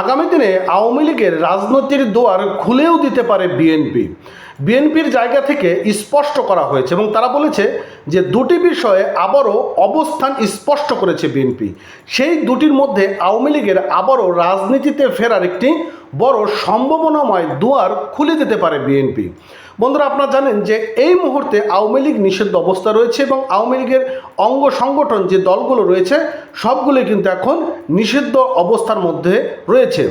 আগামী দিনে আওয়ামী লীগের রাজনৈতিক দুয়ার খুলেও দিতে পারে বিএনপি। বিএনপির জায়গা থেকে স্পষ্ট করা হয়েছে এবং তারা বলেছে যে দুটি বিষয়ে আবারও অবস্থান স্পষ্ট করেছে বিএনপি। সেই দুটির মধ্যে আওয়ামী লীগের আবারও রাজনীতিতে ফেরার একটি বড় সম্ভাবনাময় দুয়ার খুলে দিতে পারে বিএনপি। বন্ধুরা, আপনারা জানেন যে এই মুহূর্তে আওয়ামী লীগ নিষিদ্ধ অবস্থা রয়েছে এবং আওয়ামী লীগের অঙ্গ সংগঠন যে দলগুলো রয়েছে সবগুলোই কিন্তু এখন নিষিদ্ধ অবস্থার মধ্যে রয়েছে।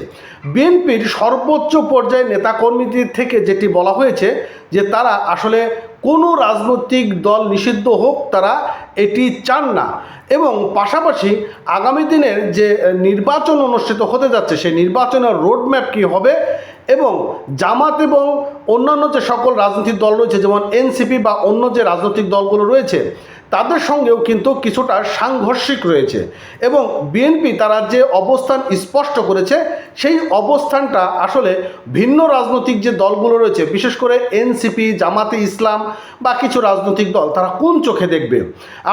বিএনপির সর্বোচ্চ পর্যায়ে নেতাকর্মীদের থেকে যেটি বলা হয়েছে যে তারা আসলে কোনো রাজনৈতিক দল নিষিদ্ধ হোক, তারা এটি চান না। এবং পাশাপাশি আগামী দিনের যে নির্বাচন অনুষ্ঠিত হতে যাচ্ছে, সেই নির্বাচনের রোডম্যাপ কী হবে এবং জামাত এবং অন্যান্য যে সকল রাজনৈতিক দল রয়েছে, যেমন এনসিপি বা অন্য যে রাজনৈতিক দলগুলো রয়েছে, তাদের সঙ্গেও কিন্তু কিছুটা সাংঘর্ষিক রয়েছে এবং বিএনপি তারা যে অবস্থান স্পষ্ট করেছে, সেই অবস্থানটা আসলে ভিন্ন রাজনৈতিক যে দলগুলো রয়েছে, বিশেষ করে এনসিপি জামাতে ইসলাম বা কিছু রাজনৈতিক দল, তারা কোন চোখে দেখবে?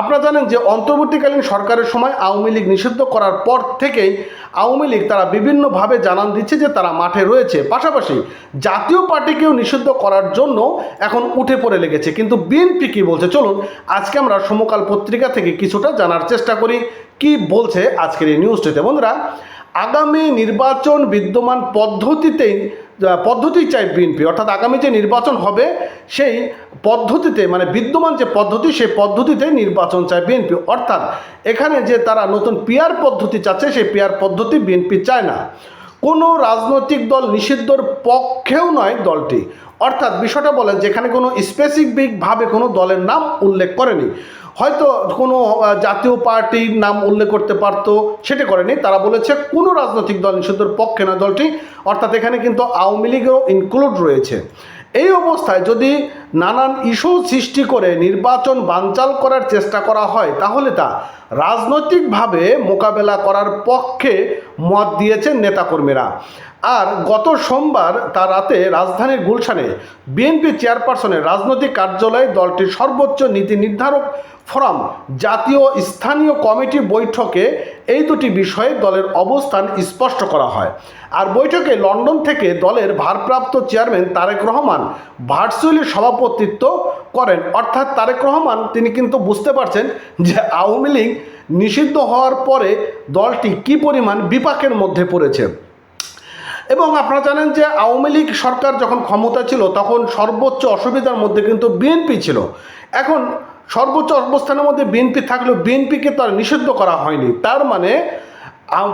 আপনারা জানেন যে অন্তর্বর্তীকালীন সরকারের সময় আওয়ামী লীগ নিষিদ্ধ করার পর থেকেই আওয়ামী লীগ তারা বিভিন্নভাবে জানান দিচ্ছে যে তারা মাঠে রয়েছে। পাশাপাশি জাতীয় পার্টিকেও নিষিদ্ধ করার জন্য এখন উঠে পড়ে লেগেছে। কিন্তু বিএনপি কী বলছে? চলুন, আজকে আমরা সমকাল পত্রিকা থেকে কিছুটা জানার চেষ্টা করি। কি বলছে আজকের এই নিউজটিতে বন্ধুরা আগামী নির্বাচন বিদ্যমান পদ্ধতিতেই পদ্ধতি চাই বিএনপি, অর্থাৎ আগামী যে নির্বাচন হবে, সেই পদ্ধতিতে মানে বিদ্যমান যে পদ্ধতি, সেই পদ্ধতিতে নির্বাচন চায় বিএনপি। অর্থাৎ এখানে যে তারা নতুন পিয়ার পদ্ধতি চাচ্ছে, সেই পিয়ার পদ্ধতি বিএনপি চায় না। কোনো রাজনৈতিক দল নিষিদ্ধর পক্ষেও নয় দলটি। অর্থাৎ বিষয়টা বলেন যেখানে কোনো স্পেসিফিকভাবে কোনো দলের নাম উল্লেখ করেনি। হয়তো কোনো জাতীয় পার্টির নাম উল্লেখ করতে পারতো, সেটা করেনি। তারা বলেছে কোনো রাজনৈতিক দল নিষেধের পক্ষে না দলটি। অর্থাৎ এখানে কিন্তু আওয়ামী লীগও ইনক্লুড রয়েছে। এই অবস্থায় যদি নানান ইস্যু সৃষ্টি করে নির্বাচন বানচাল করার চেষ্টা করা হয়, তাহলে তা রাজনৈতিকভাবে মোকাবেলা করার পক্ষে মত দিয়েছেন নেতাকর্মীরা। আর গত সোমবার তার রাতে রাজধানীর গুলশানে বিএনপি চেয়ারপারসনের রাজনৈতিক কার্যালয়ে দলটির সর্বোচ্চ নীতি নির্ধারক ফোরাম জাতীয় স্থানীয় কমিটি বৈঠকে এই দুটি বিষয়ে দলের অবস্থান স্পষ্ট করা হয়। আর বৈঠকে লন্ডন থেকে দলের ভারপ্রাপ্ত চেয়ারম্যান তারেক রহমান ভার্চুয়ালি সভাপতিত্ব করেন। অর্থাৎ তারেক রহমান, তিনি কিন্তু বুঝতে পারছেন যে আওয়ামী লীগ নিষিদ্ধ হওয়ার পরে দলটি কি পরিমাণ বিপাকের মধ্যে পড়েছে। এবং আপনারা জানেন যে আওয়ামী লীগ সরকার যখন ক্ষমতা ছিল, তখন সর্বোচ্চ অসুবিধার মধ্যে কিন্তু বিএনপি ছিল। এখন সর্বোচ্চ অবস্থানের মধ্যে বিএনপি থাকলেও বিএনপিকে তার নিষিদ্ধ করা হয়নি। তার মানে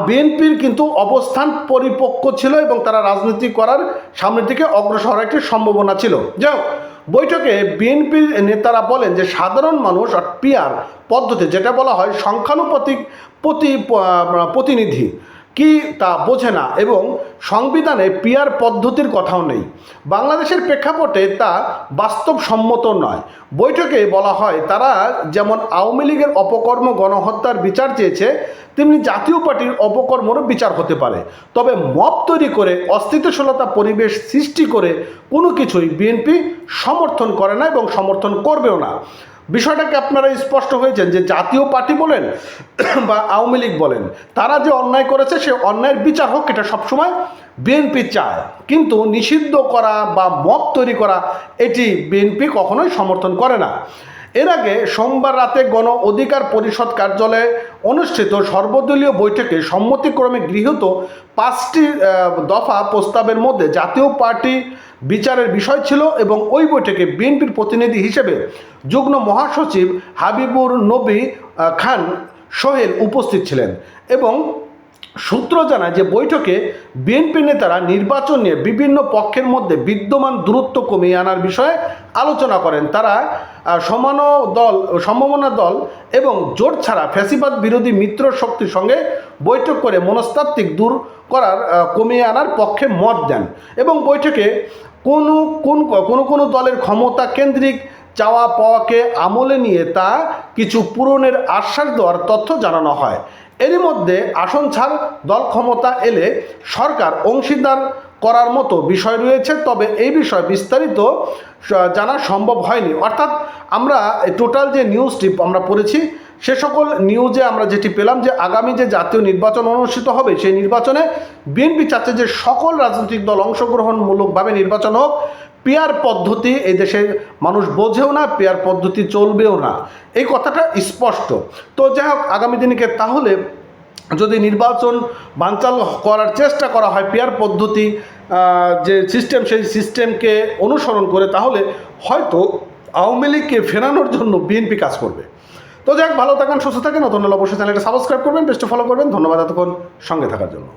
বিএনপির কিন্তু অবস্থান পরিপক্ক ছিল এবং তারা রাজনীতি করার সামনের দিকে অগ্রসর একটি সম্ভাবনা ছিল। যাই বৈঠকে বিএনপির নেতারা বলেন যে, সাধারণ মানুষ আর পিয়ার পদ্ধতি, যেটা বলা হয় সংখ্যানুপাতিক প্রতি প্রতিনিধি কি তা বোঝে না এবং সংবিধানে পিয়ার পদ্ধতির কথাও নেই। বাংলাদেশের প্রেক্ষাপটে তা বাস্তবসম্মত নয়। বৈঠকে বলা হয়, তারা যেমন আওয়ামী লীগের অপকর্ম গণহত্যার বিচার চেয়েছে, তেমনি জাতীয় পার্টির অপকর্মরও বিচার হতে পারে। তবে মব তৈরি করে, অস্থিতিশীলতা পরিবেশ সৃষ্টি করে কোনো কিছুই বিএনপি সমর্থন করে না এবং সমর্থন করবেও না। বিষয়টাকে আপনারা স্পষ্ট হয়েছেন যে জাতীয় পার্টি বলেন বা আওয়ামী লীগ বলেন, তারা যে অন্যায় করেছে, সে অন্যায়ের বিচার হোক, এটা সবসময় বিএনপি চায়। কিন্তু নিষিদ্ধ করা বা মত তৈরি করা, এটি বিএনপি কখনোই সমর্থন করে না। এর আগে সোমবার রাতে গণ অধিকার পরিষদ কার্যালয়ে অনুষ্ঠিত সর্বদলীয় বৈঠকে সম্মতিক্রমে গৃহীত পাঁচটি দফা প্রস্তাবের মধ্যে জাতীয় পার্টি বিচারের বিষয় ছিল এবং ওই বৈঠকে বিএনপির প্রতিনিধি হিসেবে যুগ্ম মহাসচিব হাবিবুর নবী খান সোহেল উপস্থিত ছিলেন এবং সূত্র জানায় যে বৈঠকে বিএনপি নেতারা নির্বাচন নিয়ে বিভিন্ন পক্ষের মধ্যে বিদ্যমান দূরত্ব কমিয়ে আনার বিষয়ে আলোচনা করেন। তারা সমান দল সম্ভাবনা দল এবং জোট ছাড়া ফ্যাসিবাদ বিরোধী মিত্র শক্তির সঙ্গে বৈঠক করে মনস্তাত্ত্বিক দূর করার কমিয়ে আনার পক্ষে মত দেন এবং বৈঠকে কোনো, কোন, কোনো কোনো দলের ক্ষমতা কেন্দ্রিক চাওয়া পাওয়াকে আমলে নিয়ে তা কিছু পূরণের আশ্বাস দেওয়ার তথ্য জানানো হয়। এরই মধ্যে আসন ছাড় দল ক্ষমতা এলে সরকার অংশীদার করার মতো বিষয় রয়েছে, তবে এই বিষয়ে বিস্তারিত জানা সম্ভব হয়নি। অর্থাৎ আমরা টোটাল যে নিউজটি আমরা পড়েছি, সে সকল নিউজে আমরা যেটি পেলাম যে আগামী যে জাতীয় নির্বাচন অনুষ্ঠিত হবে, সেই নির্বাচনে বিএনপি চাচ্ছে যে সকল রাজনৈতিক দল অংশগ্রহণমূলকভাবে নির্বাচন হোক। পেয়ার পদ্ধতি এই দেশে মানুষ বোঝেও না, পেয়ার পদ্ধতি চলবেও না। এই কথাটা স্পষ্ট। তো যাই হোক, আগামী দিনকে তাহলে যদি নির্বাচন বানচাল করার চেষ্টা করা হয়, পেয়ার পদ্ধতি যে সিস্টেম সেই সিস্টেমকে অনুসরণ করে, তাহলে হয়তো আওয়ামী লীগকে ফেরানোর জন্য বিএনপি কাজ করবে। তো যাক ভালো থাকেন, সুস্থ থাকেন, নতুন অবশ্যই চ্যানেলটা সাবস্ক্রাইব করবেন বেস্ট ফলো করবেন। ধন্যবাদ এতক্ষণ সঙ্গে থাকার জন্য।